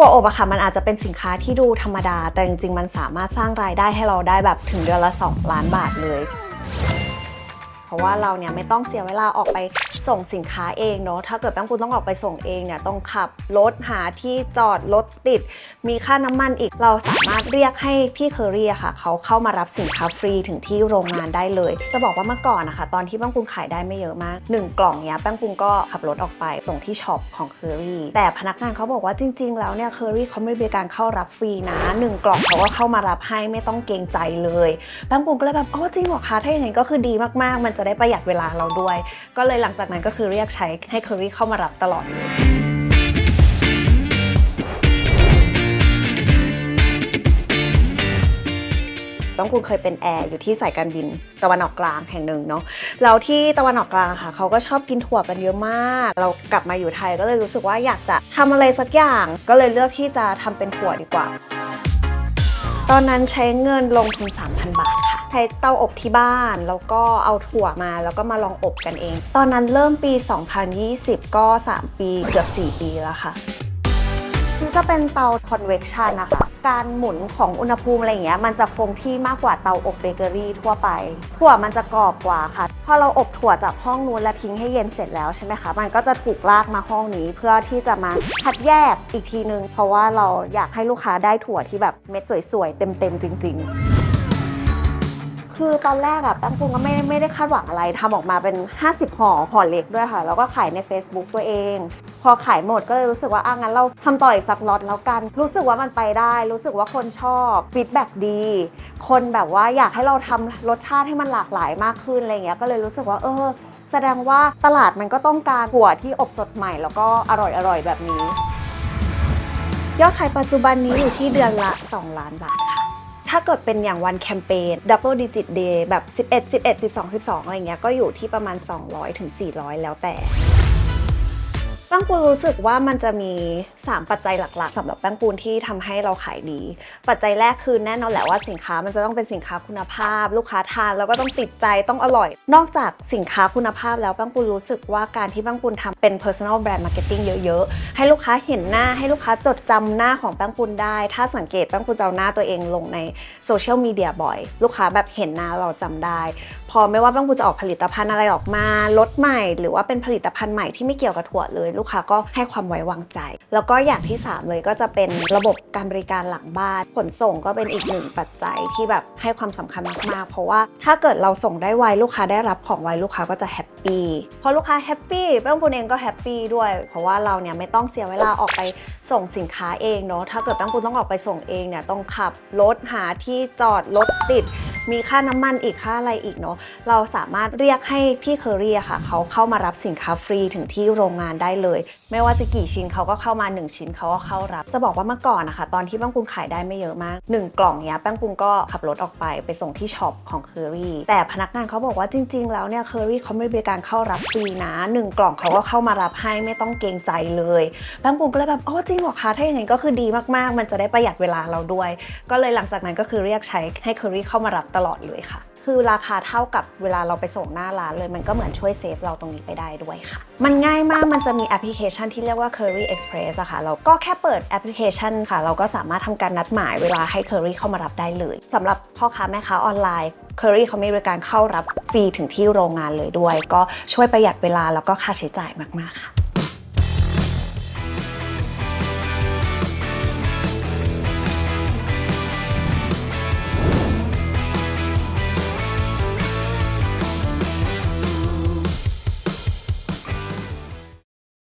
ถั่วอบอะค่ะมันอาจจะเป็นสินค้าที่ดูธรรมดา แต่จริงๆ มันสามารถสร้างรายได้ให้เราได้แบบถึงเดือนละ 2 ล้านบาทเลย เพราะว่าเราเนี่ยไม่ต้องเสียเวลาออกไปส่งสินค้าเองเนาะถ้าเกิดแป้งคุณต้องออกไปส่งเองเนี่ยต้องขับรถหาที่จอดรถติด มีค่าน้ำมันอีกเราสามารถเรียกให้พี่เคอรี่อะค่ะ เขาเข้ามารับสินค้าฟรีถึงที่โรงงานได้เลย จะบอกว่าเมื่อก่อนนะคะ ตอนที่แป้งคุณขายได้ไม่เยอะมาก 1 กล่องเนี้ยแป้งคุณก็ขับรถออกไปส่งที่ช็อปของเคอรี่แต่พนักงานเขาบอกว่าจริง ๆ แล้วเนี่ยเคอรี่เขาไม่มีการเข้ารับฟรีนะหนึ่งกล่องเขาก็เข้ามารับให้ไม่ต้องเกรงใจเลยแป้งปุงก็เลยแบบอ๋อจริงเหรอคะถ้าอย่างนั้นก็คือดีมากๆมันจะได้ประหยัดเวลาเราด้วย ก็เลยหลังจากนั้นก็คือเรียกใช้ให้เคอรี่เข้ามารับตลอดเลยต้องคุณเคยเป็นแอร์อยู่ที่สายการบินตะวันออกกลางแห่งหนึ่งเนาะแล้วที่ตะวันออกกลางค่ะเขาก็ชอบกินถั่วกันเยอะมาก เรากลับมาอยู่ไทยก็เลยรู้สึกว่าอยากจะทำอะไรสักอย่าง ก็เลยเลือกที่จะทำเป็นถั่วดีกว่า ตอนนั้นใช้เงินลงทุน 3,000 บาทค่ะ ใช้เตาอบที่บ้าน แล้วก็เอาถั่วมาแล้วก็มาลองอบกันเอง ตอนนั้นเริ่มปี 2020 ก็ 3 ปีเกือบ 4 ปีแล้วค่ะมันก็เป็นเตา convection นะคะ การหมุนของอุณหภูมิอะไรอย่างเงี้ยมันจะคงที่มากกว่าเตาอบเบเกอรี่ทั่วไป ถั่วมันจะกรอบกว่าค่ะ พอเราอบถั่วจากห้องนู้นและทิ้งให้เย็นเสร็จแล้วใช่ไหมคะ มันก็จะถูกลากมาห้องนี้เพื่อที่จะมาคัดแยกอีกทีนึง เพราะว่าเราอยากให้ลูกค้าได้ถั่วที่แบบเม็ดสวยๆ เต็มๆจริง ๆ คือตอนแรกอะแป้งปุงก็ไม่ไม่ได้คาดหวังอะไรทำออกมาเป็น 50ห่อห่อเล็กด้วยค่ะ แล้วก็ขายใน Facebook ตัวเอง พอขายหมดก็เลยรู้สึกว่าอะงั้นเราทำต่ออีกสักล็อตแล้วกัน รู้สึกว่ามันไปได้ รู้สึกว่าคนชอบฟีดแบ็ดี คนแบบว่าอยากให้เราทำรสชาติให้มันหลากหลายมากขึ้นอะไรเงี้ยก็เลยรู้สึกว่าเออ แสดงว่าตลาดมันก็ต้องการถั่วที่อบสดใหม่แล้วก็อร่อยๆแบบนี้ ยอดขายปัจจุบันนี้อยู่ที่เดือนละ 2 ล้านบาทค่ะ ถ้าเกิดเป็นอย่างวันแคมเปญ Double Digit Day แบบ 11 11 12 12 อะไรเงี้ยก็อยู่ที่ประมาณ 200ถึง400 แล้วแต่ แป้งปูนรู้สึกว่ามันจะมี 3 ปัจจัยหลักๆสำหรับแป้งปูนที่ทำให้เราขายดี ปัจจัยแรกคือแน่นอนแหละว่าสินค้ามันจะต้องเป็นสินค้าคุณภาพ ลูกค้าทานแล้วก็ต้องติดใจต้องอร่อย นอกจากสินค้าคุณภาพแล้วแป้งปูนรู้สึกว่าการที่แป้งปูนทำเป็น personal brand marketing เยอะๆ ให้ลูกค้าเห็นหน้าให้ลูกค้าจดจำหน้าของแป้งปูนได้ ถ้าสังเกตแป้งปูนจะเอาหน้าตัวเองลงในโซเชียลมีเดียบ่อย ลูกค้าแบบเห็นหน้าเราจำได้พอไม่ว่าแป้งปูนจะออกผลิตภัณฑ์อะไรออกมาลดใหม่ หรือว่าเป็นผลิตภัณฑ์ใหม่ที่ไม่เกี่ยวกับถั่วเลย ลูกค้าก็ให้ความไว้วางใจ แล้วก็อย่างที่ 3 เลยก็จะเป็นระบบการบริการหลังบ้านขนส่งก็เป็นอีกหนึ่งปัจจัยที่แบบให้ความสำคัญมากๆ เพราะว่าถ้าเกิดเราส่งได้ไวลูกค้าได้รับของไวลูกค้าก็จะแฮปปี้พอลูกค้าแฮปปี้แป้งปูนเองก็แฮปปี้ด้วย เพราะว่าเราเนี่ยไม่ต้องเสียเวลาออกไปส่งสินค้าเองเนาะถ้าเกิดแป้งปูนต้องออกไปส่งเองเนี่ยต้องขับรถหาที่จอดรถติด มีค่าน้ำมันอีกค่าอะไรอีกเนาะเราสามารถเรียกให้พี่เคอรี่อะค่ะ เขาเข้ามารับสินค้าฟรีถึงที่โรงงานได้เลย ไม่ว่าจะกี่ชิ้นเขาก็เข้ามา 1 ชิ้นเขาก็เข้ารับ จะบอกว่าเมื่อก่อนนะคะ ตอนที่แป้งปุงขายได้ไม่เยอะมาก 1 กล่องเนี้ยแป้งปุงก็ขับรถออกไปไปส่งที่ช็อปของเคอรี่แต่พนักงานเขาบอกว่าจริง ๆ แล้วเนี่ยเคอรี่เขาไม่บริการเข้ารับฟรีนะ1กล่องเขาก็เข้ามารับให้ไม่ต้องเกรงใจเลยแป้งปุงก็เลยแบบอ๋อจริงเหรอคะถ้าอย่างนั้นก็คือดีมากๆ มันจะได้ประหยัดเวลาเราด้วย ก็เลยหลังจากนั้นก็คือเรียกใช้ให้เคอรี่เข้ามารับตลอดเลยค่ะ คือราคาเท่ากับเวลาเราไปส่งหน้าร้านเลยมันก็เหมือนช่วยเซฟเราตรงนี้ไปได้ด้วยค่ะ มันง่ายมากมันจะมีแอปพลิเคชันที่เรียกว่า Curry Express อะค่ะ เราก็แค่เปิดแอปพลิเคชันค่ะ เราก็สามารถทำการนัดหมายเวลาให้ Curry เข้ามารับได้เลยสำหรับพ่อค้าแม่ค้าออนไลน์ Curry เขามีบริการเข้ารับฟรีถึงที่โรงงานเลยด้วย ก็ช่วยประหยัดเวลาแล้วก็ค่าใช้จ่ายมากๆค่ะ